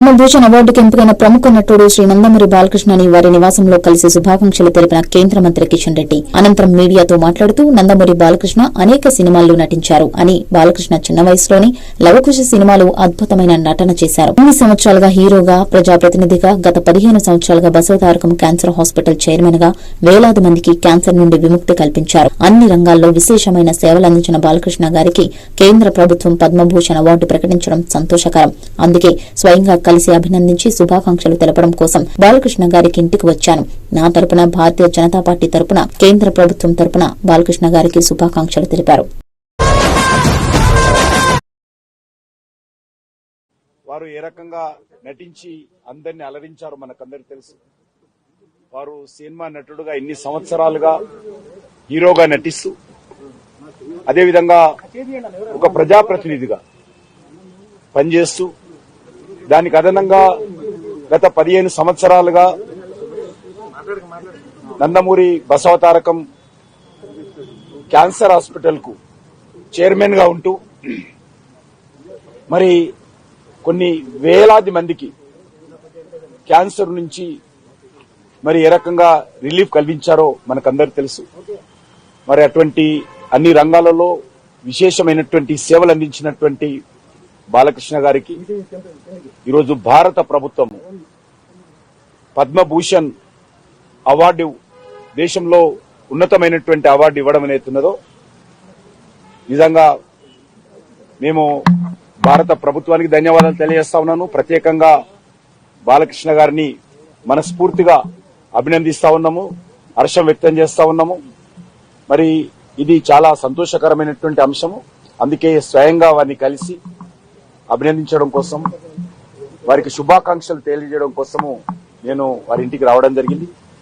పద్మభూషణ్ అవార్డుకు ఎంపికైన ప్రముఖ నటుడు శ్రీ నందమూరి బాలకృష్ణని వారి నివాసంలో కలిసి శుభాకాంక్షలు తెలిపిన కేంద్ర మంత్రి కిషన్ రెడ్డి. అనంతరం మీడియాతో మాట్లాడుతూ నందమూరి బాలకృష్ణ అనేక సినిమాల్లో నటించారు అని బాలకృష్ణ చిన్న వయసులోనే లవకుశ సినిమాలు అద్భుతమైన నటన చేశారు. ఎన్ని సంవత్సరాలుగా హీరోగా ప్రజాప్రతినిధిగా గత పదిహేను సంవత్సరాలుగా బసవతారకం క్యాన్సర్ హాస్పిటల్ చైర్మన్గా వేలాది మందికి క్యాన్సర్ నుండి విముక్తి కల్పించారు. అన్ని రంగాల్లో విశేషమైన సేవలు అందించిన బాలకృష్ణ గారికి కేంద్ర ప్రభుత్వం పద్మభూషణ్ అవార్డు ప్రకటించడం సంతోషకరం. అందుకే స్వయంగా కలిసి అభినందించి శుభాకాంక్షలు తెలపడం కోసం బాలకృష్ణ గారికి ఇంటికి వచ్చాను. నా తరపున భారతీయ జనతా పార్టీ తరపున కేంద్ర ప్రభుత్వం తరపున బాలకృష్ణ గారికి శుభాకాంక్షలు తెలిపారు. వారు ఏ రకంగా నటించి అందరిని అలరించారు మనకందరికి తెలుసు. వారు సినిమా నటుడుగా ఇన్ని సంవత్సరాలుగా హీరోగా నటిస్తూ అదేవిధంగా ఒక ప్రజాప్రతినిధిగా పనిచేస్తూ దానికి అదనంగా గత పదిహేను సంవత్సరాలుగా నందమూరి బసవతారకం క్యాన్సర్ హాస్పిటల్కు చైర్మన్గా చైర్మన్గా ఉంటూ మరి కొన్ని వేలాది మందికి క్యాన్సర్ నుంచి మరి ఏ రకంగా రిలీఫ్ కల్పించారో మనకందరు తెలుసు. మరి అటువంటి అన్ని రంగాలలో విశేషమైనటువంటి సేవలు అందించినటువంటి బాలకృష్ణ గారికి. ఈరోజు భారత ప్రభుత్వం పద్మభూషణ్ అవార్డు దేశంలో ఉన్నతమైనటువంటి అవార్డు ఇవ్వడం అనేతున్నదో నిజంగా మేము భారత ప్రభుత్వానికి ధన్యవాదాలు తెలియజేస్తా ఉన్నాను. ప్రత్యేకంగా బాలకృష్ణ గారిని మనస్ఫూర్తిగా అభినందిస్తా ఉన్నాము హర్షం వ్యక్తం చేస్తా ఉన్నాము. మరి ఇది చాలా సంతోషకరమైనటువంటి అంశము. అందుకే స్వయంగా వారిని కలిసి అభినందించడం కోసం వారికి శుభాకాంక్షలు తెలియజేయడం కోసము నేను వారి ఇంటికి రావడం జరిగింది.